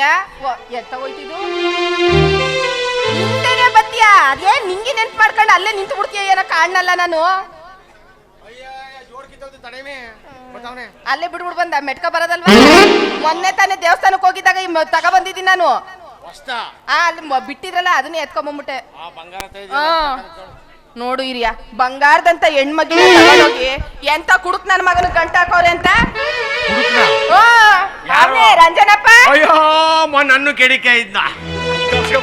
ಇರಿಯಾ ಹಿಂದೆನೆ ಬತ್ತೀಯ ಅದೇ ನಿಂಗೆ ನೆನ್ಪು ಮಾಡ್ಕೊಂಡು ಅಲ್ಲೇ ನಿಂತು ಬಿಡ್ತೀಯ ಏನೋ ಕಾಣಲ್ಲ ನಾನು. ಅಲ್ಲೇ ಬಿಡ್ಬಿಡ್ ಬಂದ ಮೆಟ್ಕ ಬರೋದಲ್ವಾ? ಮೊನ್ನೆ ತಾನೇ ದೇವಸ್ಥಾನಕ್ಕೆ ಹೋಗಿದ್ದಾಗ ತಗ ಬಂದಿದ್ದೀನಿ ನಾನು. ಆ ಅಲ್ಲಿ ಬಿಟ್ಟಿದ್ರಲ್ಲ ಅದನ್ನೇ ಎತ್ಕೊಂಬಂದ್ಬಿಟ್ಟೆ. ಆ. ನೋಡು ಹಿರಿಯ ಬಂಗಾರದಂತ ಹೆಣ್ಮಗಿನ ತಗೊಂಡೋಗಿ ಎಂತ ಕುಡುಕ್ ನನ್ನ ಮಗನ ಗಂಟ ಹಾಕೋರೆ ಅಂತ ಓ, ಯಾರು? ಅವ್ನೇ ರಂಜನಪ್ಪ ಅಯ್ಯೋ ಮ ನನ್ನ ಕೆಡಿಕೆ ಇದ್ದ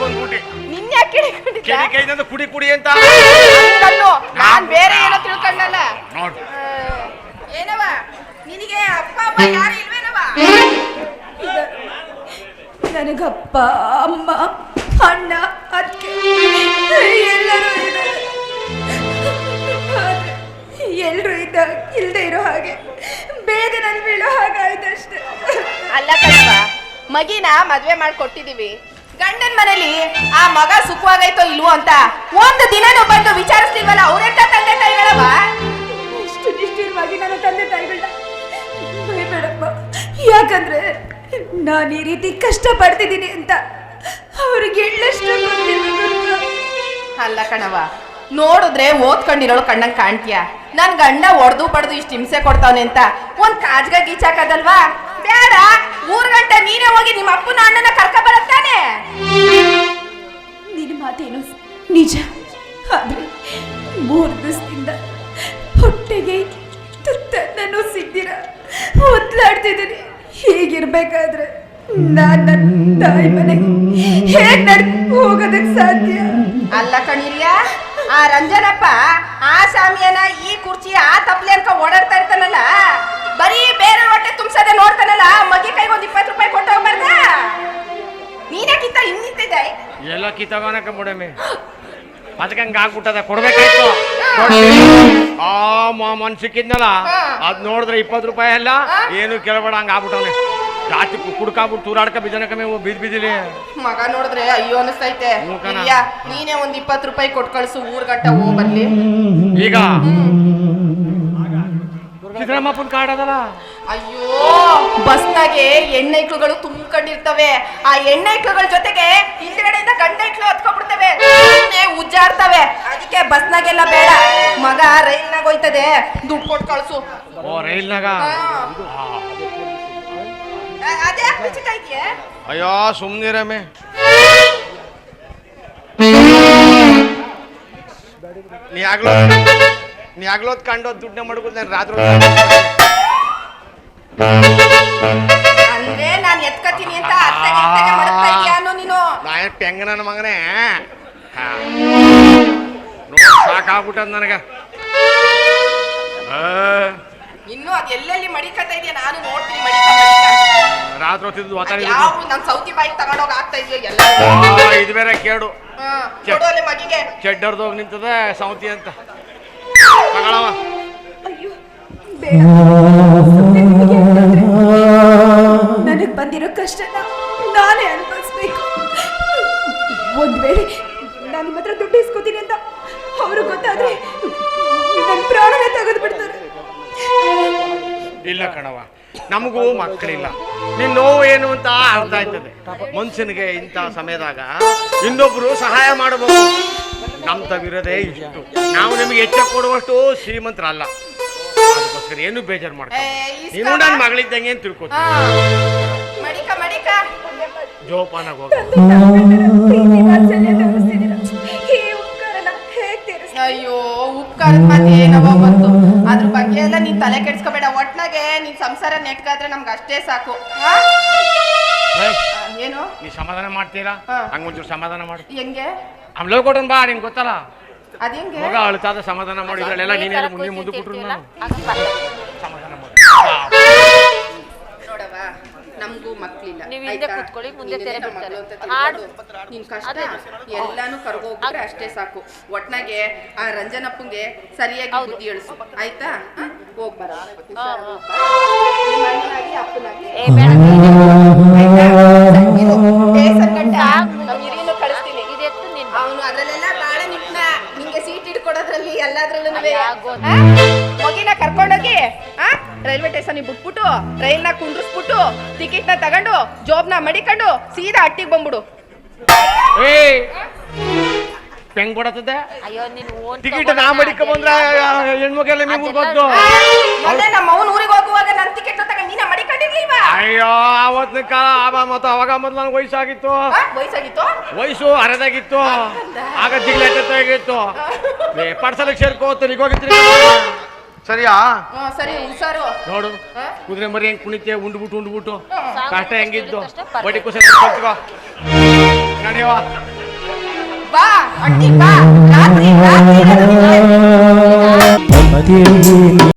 ಬಂದ್ಬಿಟ್ಟೆ. ನಿನ್ನೆ ಕಿಡಿಕೊಂಡಿದ್ದ ಕೆಡಿಕೆ ಇದ್ದ? ಕುಡಿ ಕುಡಿ ಅಂತ. ಹಂಗಲ್ಲು, ನಾನ್ ಬೇರೆ ಏನೋ ತಿಳ್ಕೊಂಡಲ್ಲ. ನೋಡು. ಏನವ? ನಿನಗೆ ಅಪ್ಪ ಅಮ್ಮ ಯಾರು ಇಲ್ವೇನವ? ನನಗಪ್ಪ ಅಮ್ಮ. ಮಗಿನ ಮದ್ವೆ ಮಾಡ್ಕೊಟ್ಟಿದೀವಿ. ಗಂಡನ ಮನೇಲಿ ಆ ಮಗ ಸುಖವಾಗೈತೋ ಇಲ್ವೋ ಅಂತ ಒಂದು ದಿನನೂ ಬಂದು ವಿಚಾರಿಸ್ಲಿಲ್ವಲ್ಲ ಅವ್ರೆಂತ ತಂದೆ ತಾಯಿಗಳವ? ಇಷ್ಟು ನಿಷ್ಠುರವಾಗಿ ನನ್ನ ತಂದೆ ತಾಯಿಗಳನ್ನ ಯಾಕಂದ್ರೆ ನಾನು ಈ ರೀತಿ ಕಷ್ಟ ಪಡ್ತಿದ್ದೀನಿ ಅಂತ ಅವ್ರಿಗೆ ಎಳ್ಳಷ್ಟು ಅಲ್ಲ ಕಣವ ನೋಡಿದ್ರೆ ಓದ್ಕೊಂಡಿರೋಳು ಕಣ್ಣಂಗ್ ಕಾಣ್ತೀಯ? ನನ್ ಗಂಡ ಒಡ್ದು ಪಡೆದು ಇಷ್ಟು ಹಿಂಸೆ ಕೊಡ್ತಾವನೆ ಅಂತ ಒಂದ್ ಕಾಜ್ಗ ಗೀಚಾಕದಲ್ವಾ ಬೇಡ. ಮೂರ್ ಗಂಟೆ ನೀನೇ ಹೋಗಿ ನಿಮ್ಮ ಅಪ್ಪನ ಅಣ್ಣನ ಕರ್ಕ ಬರತ್ತಾನೆ. ನಿನ್ನ ಮಾತೇನು ನಿಜ? ಆದ್ರೆ ಮೂರು ದಿವಸದಿಂದ ಹೊಟ್ಟೆಗೆ ತುತ್ತನ್ನು ಸಿದ್ದಿರ ಒದ್ಲಾಡ್ತಿದ್ದೀನಿ ಹೀಗಿರ್ಬೇಕಾದ್ರೆ ನಾನು ನನ್ನ ತಾಯಿ ಮನೆಗೆ ಹೇಗ್ ನಡ್ಕೊಂಡು ಹೋಗೋದಕ್ಕೆ ಸಾಧ್ಯ? ಅಲ್ಲ ಕಣಿರ್ಯ, ಆ ರಂಜನಪ್ಪ, ಆ ಸಾಮಿಯನ ಈ ಕುರ್ಚಿ ಆ ತಪ್ಲೆ ಅನ್ಕ ಓಡಾಡ್ತಾ ಎಲ್ಲ ಕಿತ್ತಗೋನಕ ಮುಡಮೆ ಅದಕ್ಕೆ ಹಂಗ ಆಗ್ಬಿಟ್ಟದ ಕೊಡ್ಬೇಕಾಯ್ತು ಆ ಮನ್ ಸಿಕ್ಕಿದ್ನಲ್ಲ. ಅದ್ ನೋಡಿದ್ರೆ ಇಪ್ಪತ್ತು ರೂಪಾಯಿ ಅಲ್ಲ? ಏನು ಕೇಳಬೇಡ ಹಂಗ ಆಗ್ಬಿಟ್ಟವನೆ ಜಾಸ್ತಿ ಕುಡ್ಕಾಬಿಟ್ಟು ತೂರಾಡ್ಕ ಬಿದ್ದನ ಮೇವು ಬಿದ್ ಬಿದ್ದಿಲಿ ಮಗ ನೋಡಿದ್ರೆ ಅಯ್ಯೋ ಅನಿಸ್ತೈತೆ. ನೀನೇ ಒಂದ್ ಇಪ್ಪತ್ತು ರೂಪಾಯಿ ಕೊಟ್ಟು ಕಳ್ಸು ಊರ್ ಗಂಟ ಹೋಗ್ ಬರ್ಲಿ ಈಗ ಸಿದ್ದರಾಮಪ್ಪನ ಕಾರ್ಡ್ ಅದಲ್ಲ? ಅಯ್ಯೋ ಬಸ್ನಾಗೆ ಎಣ್ಣೈಕ್ಳುಗಳು ತುಂಬ್ಕೊಂಡಿರ್ತವೆ. ಆ ಎಣ್ಣೈಕ್ಳುಗಳ ಜೊತೆಗೆ ಹಿಂದ್ಗಡೆಯಿಂದ ಗಂಡೈಕ್ಳು ಹತ್ಕೊಂಡ್ಬಿಡ್ತವೆ. ಉಜ್ಜಾಡ್ತವೆ. ಅದಕ್ಕೆ ಬಸ್ನಾಗೆಲ್ಲ ಬೇಡ. ಮಗ ರೈಲ್ನಾಗ ಹೋಯ್ತದೆ. ದುಡ್ಡು ಕೊಟ್ಟು ಕಳ್ಸು. ಓ ರೈಲ್ನಾಗ? ಅದೇ ಅಯ್ಯೋ ಸುಮ್ನಿರಮೆ ನೀ ಆಗ್ಲೋ. ನೀ ಆಗ್ಲೋದ್ ಕಂಡು ದುಡ್ಡನ್ನ ಮಾಡ್ಕೊಂಡು ನಾನು ರಾತ್ರಿ ಅಂದ್ರೆ ನಾನು ಎತ್ಕೋತೀನಿ ಅಂತ ಅತ್ತಗೆ ಇತ್ತಗೆ ಮಡಗ್ತಾ ಇದೀಯ ನೀನು? ನನ್ನ ಮಗನೇ. ನೋಡ್ ಸಾಕಾಗ್ಬಿಟ್ಟದ ನನಗೆ. ಆ, ಇನ್ನು ಅದ ಎಲ್ಲೆಲ್ಲಿ ಮಡಿಕತಾ ಇದೆಯಾ? ನಾನು ನೋಡ್ತೀನಿ ಮಡಿಕ ರಾತ್ರಿ ಹೊತ್ತಿದ್ದು ಯಾವ ಸೌತಿ ಬಾಯಿ ತಗೊಂಡೋಗಿ ಆಗ್ತಾ ಇದೆಯೋ ಎಲ್ಲ? ಇದು ಬೇರೆ ಕೇಡು. ಹಾ, ಕೊಡು ಅಲ್ಲಿ ಮಗಿಗೆ. ಚೆಡ್ಡರ್ದೋಗಿ ನಿಂತದ ಸೌತಿ ಅಂತ. ಅಯ್ಯೋ ಬೇಡ ನನಗೆ ಬಂದಿರೋ ಕಷ್ಟನ ನಾನೇ ಅನುಭವಿಸ್ಬೇಕು. ಒಂದ್ ವೇಳೆ ನಾನು ಮಾತ್ರ ದುಡ್ಡು ಇಸ್ಕೋತೀನಿ ಅಂತ ಅವರು ಗೊತ್ತಾದ್ರೆ ನನ್ನ ಪ್ರಾಣನೇ ತೆಗೆದು ಬಿಡ್ತಾರೆ. ಇಲ್ಲ ಕಣವ ನಮಗೂ ಮಕ್ಕಳಿಲ್ಲ. ನಿನ್ ನೋವು ಏನು ಅಂತ ಅರ್ಥ ಆಯ್ತದೆ. ಮನುಷ್ಯನಿಗೆ ಇಂಥ ಸಮಯದಾಗ ಇನ್ನೊಬ್ರು ಸಹಾಯ ಮಾಡಬಹುದು. ನಮ್ ತವಿರದೇ ಇಷ್ಟು. ನಾವು ನಿಮಗೆ ಹೆಚ್ಚ ಕೊಡುವಷ್ಟು ಶ್ರೀಮಂತರಲ್ಲ. ಅದಕ್ಕೋಸ್ಕರ ಏನು ಬೇಜಾರು ಮಾಡ್ಕೊ ನೀನು ನನ್ನ ಮಗಳಿದ್ದಂಗೆ ಏನು ತಿಳ್ಕೊತ ಹಾ. ಮಡಿಕ ಮಡಿಕ. ಜೋಪಾನಾಗ ಹೋಗ? ಅಯ್ಯೋ ಉಪ್ಕಾರದ ಮಾತು ಏನವ ಬಂತು. ಅದ್ರ ಬಗ್ಗೆ ಎಲ್ಲ ನೀನ್ ತಲೆ ಕೆಡ್ಸ್ಕೋಬೇಡ. ಒಟ್ನಾಗೆ ನಿನ್ ಸಂಸಾರ ನೆಟ್ಕಾದ್ರೆ ನಮ್ಗೆ ಅಷ್ಟೇ ಸಾಕು. ಹಾ? ನೀ ಸಮಾಧಾನ ಮಾಡ್ತೀರಾ. ಹಂಗೊಂಚೂರು ಸಮಾಧಾನ ಮಾಡು. ಹೆಂಗೆ? ಆಮೇಲೆ ಕೊಟ್ಟನ್ ಬಾ ನಿಂಗೆ ಗೊತ್ತಲ್ಲ? ಅದೇಂಗೆ ಮಗ ಅಳ್ತಾದ ಸಮಾಧಾನ ಮಾಡಿ ಇದ್ರಲ್ಲೆಲ್ಲ ನೀನೇ ಮುಂದೆ ಮುಂದೆ ಕೊಟ್ರು ನಾನು ನೀವ್ ಹಿಂದೆ? ಕೂತ್ಕೊಳ್ಳಿ, ಮುಂದೆ ತೆರೆ ಬಿಡ್ತಾರೆ. ನಿನ್ ಕಷ್ಟ. ಎಲ್ಲಾನು ಕರ್ಗೋಗ್ಬಿಟ್ರೆ ಅಷ್ಟೇ ಸಾಕು. ಒಟ್ನಾಗೆ ಆ ರಂಜನಪ್ಪಂಗೆ ಸರಿಯಾಗಿ ಬುದ್ಧಿ ಹೇಳಿಸು ಆಯ್ತಾ? ಹೋಗ್ಬರ ಅವನು ಅದ್ರಲ್ಲೆಲ್ಲ ಬಾಳ ನಿಪ್ನ ನಿಂಗೆ ಸೀಟ್ ಎಲ್ಲಾದ್ರಲ್ಲೂ. ಮಗಿನ ಕರ್ಕೊಂಡೋಗಿ ಆ? ರೈಲ್ವೆ ಸ್ಟೇಷನ್ ಬಿಟ್ಬಿಟ್ಟು ರೈಲ್ನ ಕುಂಡ್ರಿಸ್ಬಿಟ್ಟು ಟಿಕೆಟ್ನ ತಗೊಂಡು ಜಾಬ್ನ ಮಡಿಕೊಂಡು ಸೀದಾ ಅಟ್ಟಿಗೆ ಬಂದ್ಬಿಡು. ಏ ಹೆಂಗ್ ಬಿಡತ್ತದೆ ಅಯ್ಯೋ ನೀನು ಓನ್ ಟಿಕೆಟ್ ನಾ ಮಡಿಕ ಬಂದ್ರ ಹೆಣ್ಮಕ್ಳೆಲ್ಲ ನೀವು ಬಂದು ಮೊನ್ನೆ ನಮ್ಮ ಅವನ ಊರಿಗೆ ಹೋಗುವಾಗ ನನ್ನ ಟಿಕೆಟ್ ತಗೊಂಡು ನೀನ ಮಡಿಕೊಂಡಿರ್ಲಿಲ್ವಾ ಅಯ್ಯೋ ಅವತ್ತಿನ ಕಾಲ ಆವ ಮತ್ತು ಅವಾಗ ಮೊದ್ಲು ನನಗೆ ವಯಸ್ಸಾಗಿತ್ತು. ವಯಸ್ಸು ಅರೆದಾಗಿತ್ತು. ಆಗ ಜಿಗ್ಲೆ ತಲಿಗೆ ಹೋಗಿತ್ರಿ ಸರಿಯಾ? ಹ್ಞೂ ಸರಿ ಹುಷಾರು. ನೋಡು ಹಾ? ಕುದುರೆ ಮರಿ ಹೆಂಗ್ ಕುಣಿತೆ ಉಂಡ್ಬಿಟ್ಟು ಉಂಡ್ಬಿಟ್ಟು ಕಷ್ಟ ಹೆಂಗಿದ್ದು. ಬಡಿ ಕುಸ ನಡೆಯವ ಬಾ. ಅಟ್ಟಿ ಬಾ. ರಾತ್ರಿ ರಾತ್ರಿ ಇರೋದು ನೀನು. ಭಕ್ತಿಯಲ್ಲಿ